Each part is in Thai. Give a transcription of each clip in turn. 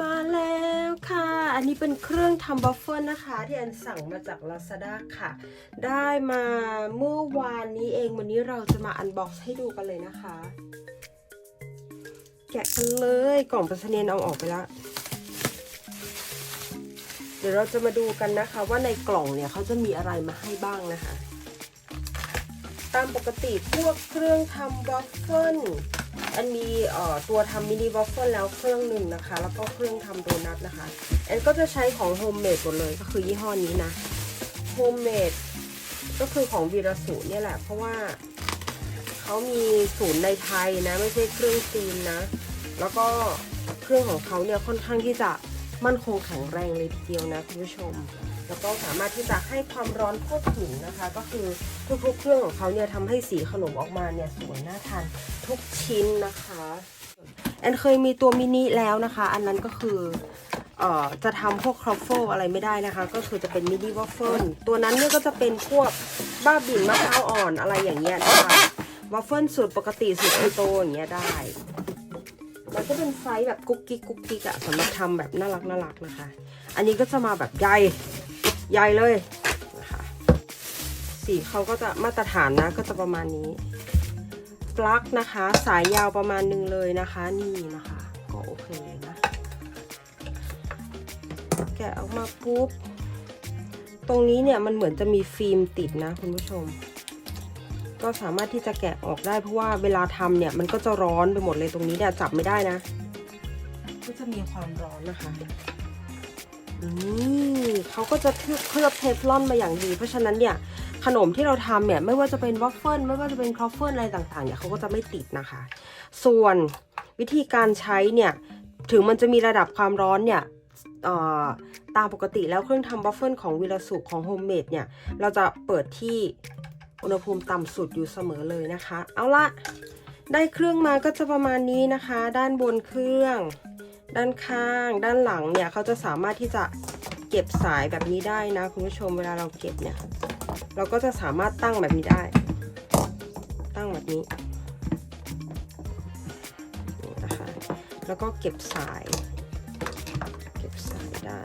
มาแล้วค่ะ อันนี้เป็นเครื่องทำบัฟเฟิลนะคะ ที่อันสั่งมาจาก Lazada ค่ะ ได้มาเมื่อวานนี้เองวันนี้เราจะมาอันบ็อกซ์ให้ดูกันเลยนะคะ แกะกันเลยกล่องปรษณีย์เอาออกไปแล้วเดี๋ยวเราจะมาดูกันนะคะว่าในกล่องเนี่ยเขาจะมีอะไรมาให้บ้างนะคะ ตามปกติพวกเครื่องทำวัฟเฟิล อันมีตัวทำมินิวัฟเฟิลแล้วเครื่องหนึ่งนะคะ แล้วก็เครื่องทำโดนัทนะคะแอนก็จะใช้ของโฮมเมดหมดเลยก็คือยี่ห้อนี้นะโฮมเมดก็คือของวีรสูเนี่ยแหละ เพราะว่าเขามีศูนย์ในไทยนะ ไม่ใช่เครื่องจีนนะ แล้วก็เครื่องของเขาเนี่ยค่อนข้างที่จะมั่นคงแข็งแรงเลยทีเดียวนะคุณผู้ชม แล้วก็สามารถที่จะให้ความร้อนควบถึงนะคะ ก็คือทุกๆเครื่องของเขาเนี่ยทำให้สีขนมออกมาเนี่ยสวยน่าทานทุกชิ้นนะคะแอนเคยมีตัวมินิแล้วนะคะ อันนั้นก็คือเอ่อจะทำพวกครอฟเฟิลอะไรไม่ได้นะคะ ก็คือจะเป็นมินิวอฟเฟิลตัวนั้นเนี่ยก็จะเป็นพวกบ้าบิ่นมะพร้าวอ่อนอะไรอย่างเงี้ยได้วอฟเฟิลสูตรปกติสูตรไอโตอย่างเงี้ยได้มันก็เป็นไซส์แบบกุ๊กกิ๊กกุ๊กกิ๊กอะสำหรับทำแบบน่ารักน่ารักนะคะ อันนี้ก็จะมาแบบใหญ่ ใหญ่เลยนะคะสีเขาก็จะมาตรฐานนะก็จะประมาณนี้ปลั๊กนะคะ สายยาวประมาณนึงเลยนะคะ นี่นะคะ ก็โอเคนะ แกะออกมาปุ๊บ ตรงนี้เนี่ยมันเหมือนจะมีฟิล์มติดนะคุณผู้ชม ก็สามารถที่จะแกะออกได้เพราะว่าเวลาทำเนี่ยมันก็จะร้อนไปหมดเลยตรงนี้เนี่ยจับไม่ได้นะ ก็จะมีความร้อนนะคะ นี่เขาก็จะเคลือบเทฟลอนมาอย่างดี เพราะฉะนั้นเนี่ยขนมที่เราทำเนี่ยไม่ว่าจะเป็นวอฟเฟิลไม่ว่าจะเป็นครอฟเฟิลอะไรต่างๆเนี่ยเขาก็จะไม่ติดนะคะ ส่วนวิธีการใช้เนี่ยถึงมันจะมีระดับความร้อนเนี่ยตามปกติแล้วเครื่องทำวอฟเฟิลของวิลสุของโฮมเมดเนี่ยเราจะเปิดที่อุณหภูมิต่ำสุดอยู่เสมอเลยนะคะ เอาละได้เครื่องมาก็จะประมาณนี้นะคะ ด้านบนเครื่อง ด้านข้างด้านหลังเนี่ยเขาจะสามารถที่จะเก็บสายแบบนี้ได้นะคุณผู้ชมเวลาเราเก็บเนี่ย เราก็จะสามารถตั้งแบบนี้ได้ ตั้งแบบนี้นี่นะคะแล้วก็เก็บสาย เก็บสายได้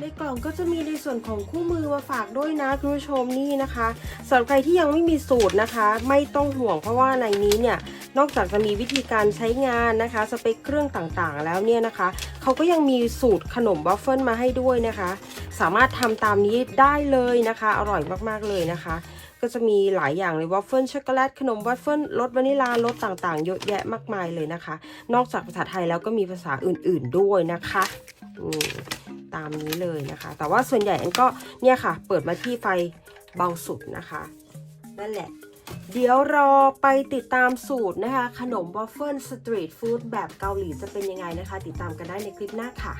ในกล่องก็จะมีในส่วนของคู่มือมาฝากด้วยนะคุณผู้ชมนี่นะคะสำหรับใครที่ยังไม่มีสูตรนะคะ ไม่ต้องห่วงเพราะว่าในนี้เนี่ยนอกจากจะมีวิธีการใช้งานนะคะ สเปคเครื่องต่างๆ แล้วเนี่ยนะคะเขาก็ยังมีสูตรขนมวัฟเฟิลมาให้ด้วยนะคะ สามารถทำตามนี้ได้เลยนะคะ อร่อยมากๆเลยนะคะ ก็จะมีหลายอย่างเลยวัฟเฟิลช็อกโกแลตขนมวัฟเฟิลรสวานิลารสต่างๆ เยอะแยะมากมายเลยนะคะ นอกจากภาษาไทยแล้วก็มีภาษาอื่นๆด้วยนะคะ ตามนี้เลยนะคะ แต่ว่าส่วนใหญ่อันก็เนี่ยค่ะ เปิดมาที่ไฟเบาสุดนะคะ นั่นแหละ เดี๋ยวรอไปติดตามสูตรนะคะ ขนมวอฟเฟิลสตรีทฟู้ดแบบเกาหลีจะเป็นยังไงนะคะ ติดตามกันได้ในคลิปหน้าค่ะ